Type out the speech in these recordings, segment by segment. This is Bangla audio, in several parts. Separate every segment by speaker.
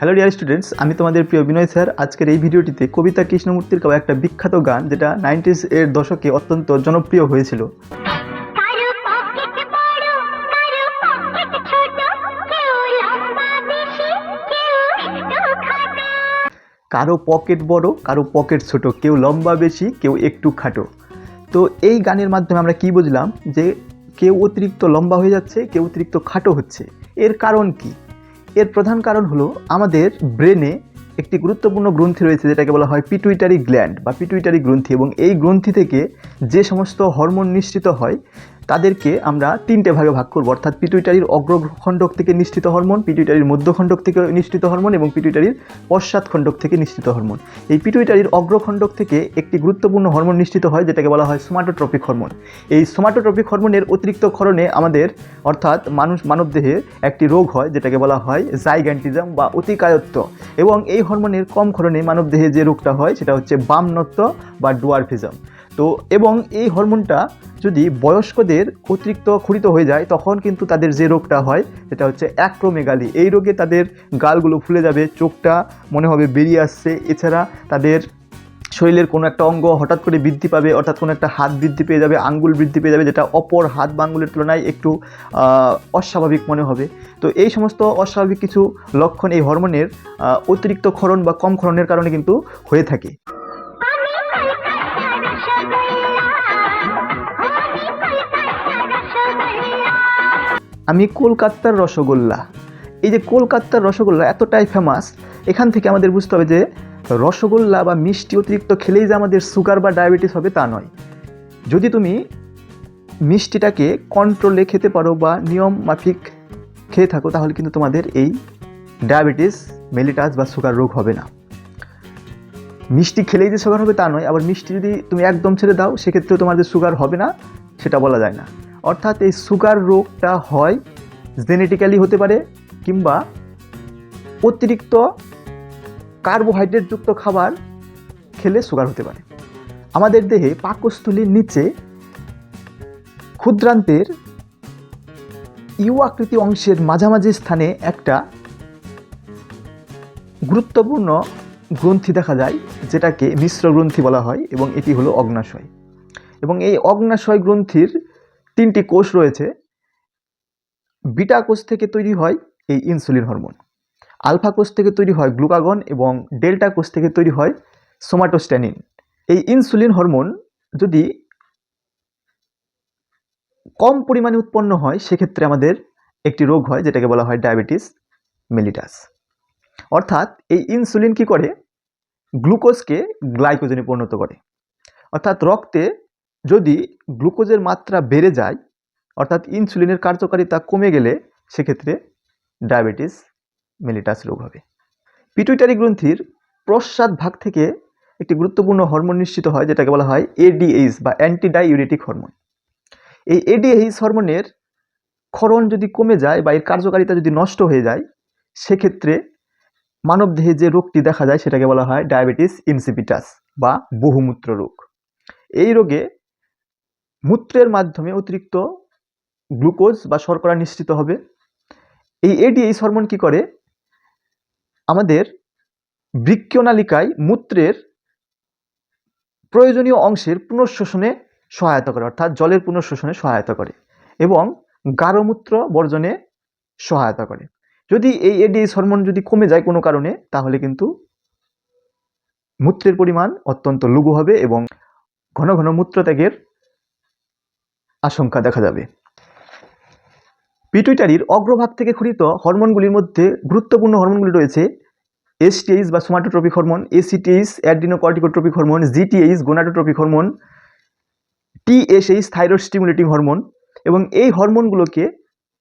Speaker 1: হ্যালো ডিয়ার স্টুডেন্টস আমি তোমাদের প্রিয় বিনয় স্যার। আজকের এই ভিডিওটিতে কবিতা কৃষ্ণমূর্তির গাওয়া একটা বিখ্যাত গান যেটা নাইনটিস এর দশকে অত্যন্ত জনপ্রিয় হয়েছিল।
Speaker 2: কেউ কেউ
Speaker 1: কারও পকেট বড় কারও পকেট ছোট কেউ লম্বা বেশি কেউ একটু খাটো। তো এই গানের মাধ্যমে আমরা কি বুঝলাম? যে কেউ অতিরিক্ত লম্বা হয়ে যাচ্ছে কেউ অতিরিক্ত খাটো হচ্ছে। এর কারণ কি? এর প্রধান কারণ হলো আমাদের ব্রেনে একটি গুরুত্বপূর্ণ গ্রন্থি রয়েছে যেটাকে বলা হয় পিটুইটারি গ্ল্যান্ড বা পিটুইটারি গ্রন্থি এবং এই গ্রন্থি থেকে যে সমস্ত হরমোন নিঃসৃত হয় তাদেরকে আমরা তিনটে ভাগে ভাগ করব। অর্থাৎ পিটুইটারির অগ্রখণ্ডক থেকে নিঃসৃত হরমোন, পিটুইটারির মধ্যখণ্ডক থেকে নিঃসৃত হরমোন এবং পিটুইটারির পশ্চাৎ খণ্ডক থেকে নিঃসৃত হরমোন। এই পিটুইটারির অগ্রখণ্ডক থেকে একটি গুরুত্বপূর্ণ হরমোন নিঃসৃত হয়, যেটাকে বলা হয় সোমাটোট্রপিক হরমোন। এই সোমাটোট্রপিক হরমোনের অতিরিক্ত ক্ষরণে আমাদের, অর্থাৎ মানুষ, মানবদেহে একটি রোগ হয়, যেটাকে বলা হয় জাইগ্যান্টিজম বা অতিকায়ত্ব এবং এই হরমোনের কম ক্ষরণে মানবদেহে যে রোগটা হয়, সেটা হচ্ছে বামনত্ব বা ডুয়ারফিজম। তো এবং এই হরমোনটা যদি বয়স্কদের অতিরিক্ত ক্ষরিত হয়ে যায়, তখন কিন্তু তাদের যে রোগটা হয়, সেটা হচ্ছে অ্যাক্রোমেগালি। এই রোগে তাদের গালগুলো ফুলে যাবে, চোখটা মনে হবে বেরিয়ে আসছে। এছাড়া তাদের শরীরের কোনো একটা অঙ্গ হঠাৎ করে বৃদ্ধি পাবে, অর্থাৎ কোনো একটা হাত বৃদ্ধি পেয়ে যাবে, আঙ্গুল বৃদ্ধি পেয়ে যাবে, যেটা অপর হাত বা আঙ্গুলের তুলনায় একটু অস্বাভাবিক মনে হবে। তো এই সমস্ত অস্বাভাবিক কিছু লক্ষণ এই হরমোনের অতিরিক্ত ক্ষরণ বা কম ক্ষরণের কারণে কিন্তু হয়ে থাকে। আমি কলকাতার রসগোল্লা। এই যে কলকাতার রসগোল্লা এতটাই ফেমাস এখান থেকে আমাদের বুঝতে হবে যে রসগোল্লা বা মিষ্টি অতিরিক্ত খেলেই যে আমাদের সুগার বা ডায়াবেটিস হবে তা নয়। যদি তুমি মিষ্টিটাকে কন্ট্রোলে খেতে পারো বা নিয়ম মাফিক খেয়ে থাকো, তাহলে কিন্তু তোমাদের এই ডায়াবেটিস মেলিটাস বা সুগার রোগ হবে না। মিষ্টি খেলেই যে সুগার হবে তা নয়, আবার মিষ্টি যদি তুমি একদম ছেড়ে দাও, সেক্ষেত্রেও তোমার যে সুগার হবে না, সেটা বলা যায় না। অর্থাৎ এই সুগার রোগটা হয় জেনেটিক্যালি হতে পারে কিংবা অতিরিক্ত কার্বোহাইড্রেটযুক্ত খাবার খেলে সুগার হতে পারে। আমাদের দেহে পাকস্থলীর নিচে ক্ষুদ্রান্তের ইউ আকৃতি অংশের মাঝামাঝি স্থানে একটা গুরুত্বপূর্ণ গ্রন্থি দেখা যায়, যেটাকে মিশ্র গ্রন্থি বলা হয় এবং এটি হলো অগ্নাশয়। এবং এই অগ্নাশয় গ্রন্থির তিনটি কোষ রয়েছে। বিটা কোষ থেকে তৈরি হয় এই ইনসুলিন হরমোন আলফা কোষ থেকে তৈরি হয় গ্লুকাগন এবং ডেল্টা কোষ থেকে তৈরি হয় সোমাটোস্ট্যানিন এই ইনসুলিন হরমোন যদি কম পরিমাণে উৎপন্ন হয়, সেক্ষেত্রে আমাদের একটি রোগ হয়, যেটাকে বলা হয় ডায়াবেটিস মেলিটাস অর্থাৎ এই ইনসুলিন কি করে? গ্লুকোজকে গ্লাইকোজেনে পরিণত করে। অর্থাৎ রক্তে যদি গ্লুকোজের মাত্রা বেড়ে যায়, অর্থাৎ ইনসুলিনের কার্যকারিতা কমে গেলে সেক্ষেত্রে ডায়াবেটিস মেলিটাস রোগ হবে। পিটুইটারি গ্রন্থির প্রস্বাদ ভাগ থেকে একটি গুরুত্বপূর্ণ হরমোন নিশ্চিত হয়, যেটাকে বলা হয় এডিএইচ বা অ্যান্টিডাইউরেটিক হরমোন। এই এডিএইচ হরমোনের ক্ষরণ যদি কমে যায় বা এর কার্যকারিতা যদি নষ্ট হয়ে যায়, সেক্ষেত্রে মানবদেহে যে রোগটি দেখা যায়, সেটাকে বলা হয় ডায়াবেটিস ইনসিপিটাস বা বহুমূত্র রোগ। এই রোগে মূত্রের মাধ্যমে অতিরিক্ত গ্লুকোজ বা শর্করা নিশ্চিত হবে। এই এডিএইচ হরমোন কি করে? আমাদের বৃক্কনালিকায় মূত্রের প্রয়োজনীয় অংশের পুনঃশোষণে সহায়তা করে, অর্থাৎ জলের পুনঃশোষণে সহায়তা করে এবং গাঢ়মূত্র বর্জনে সহায়তা করে। যদি এই এডিএইচ হরমোন যদি কমে যায় কোনো কারণে, তাহলে কিন্তু মূত্রের পরিমাণ অত্যন্ত লঘু হবে এবং ঘন ঘন মূত্রত্যাগের আশঙ্কা দেখা যাবে। পিটুইটারির অগ্রভাগ থেকে ক্ষরিত হরমোনগুলির মধ্যে গুরুত্বপূর্ণ হরমোনগুলি রয়েছে এসটিএইচ বা somatotropic hormone, ACTH adrenocorticotropic hormone, GTH, gonadotropic hormone, TSH thyroid stimulating hormone এবং এই হরমোনগুলোকে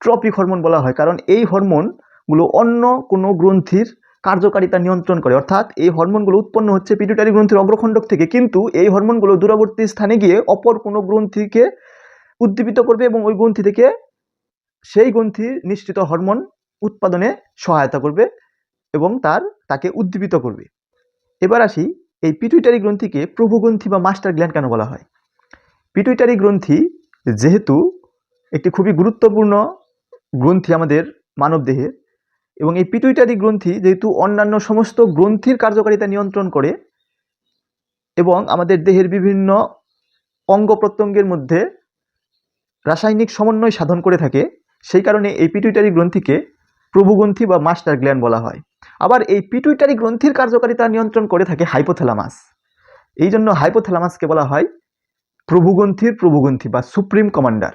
Speaker 1: ট্রপিক হরমোন বলা হয় কারণ এই হরমোনগুলো অন্য কোনো গ্রন্থির কার্যকারিতা নিয়ন্ত্রণ করে। অর্থাৎ এই হরমোনগুলো উৎপন্ন হচ্ছে পিটুইটারি গ্রন্থির অগ্রখণ্ডক থেকে, কিন্তু এই হরমোনগুলো দূরবর্তী স্থানে গিয়ে অপর কোনো গ্রন্থিকে উদ্দীপিত করবে এবং ওই গ্রন্থি থেকে সেই গ্রন্থির নিশ্চিত হরমোন উৎপাদনে সহায়তা করবে এবং তার, তাকে উদ্দীপিত করবে। এবার আসি এই পিটুইটারি গ্রন্থিকে প্রভুগ্রন্থি বা মাস্টার গ্ল্যান্ড কেন বলা হয়? পিটুইটারি গ্রন্থি যেহেতু একটি খুবই গুরুত্বপূর্ণ গ্রন্থি আমাদের মানবদেহে এবং এই পিটুইটারি গ্রন্থি যেহেতু অন্যান্য সমস্ত গ্রন্থির কার্যকারিতা নিয়ন্ত্রণ করে এবং আমাদের দেহের বিভিন্ন অঙ্গ প্রত্যঙ্গের মধ্যে রাসায়নিক সমন্বয় সাধন করে থাকে, সেই কারণে এই পিটুইটারি গ্রন্থিকে প্রভুগ্রন্থি বা মাস্টার গ্ল্যান্ড বলা হয়। আবার এই পিটুইটারি গ্রন্থির কার্যকারিতা নিয়ন্ত্রণ করে থাকে হাইপোথ্যালামাস এই জন্য হাইপোথ্যালামাসকে বলা হয় প্রভুগ্রন্থির প্রভুগ্রন্থি বা সুপ্রিম কমান্ডার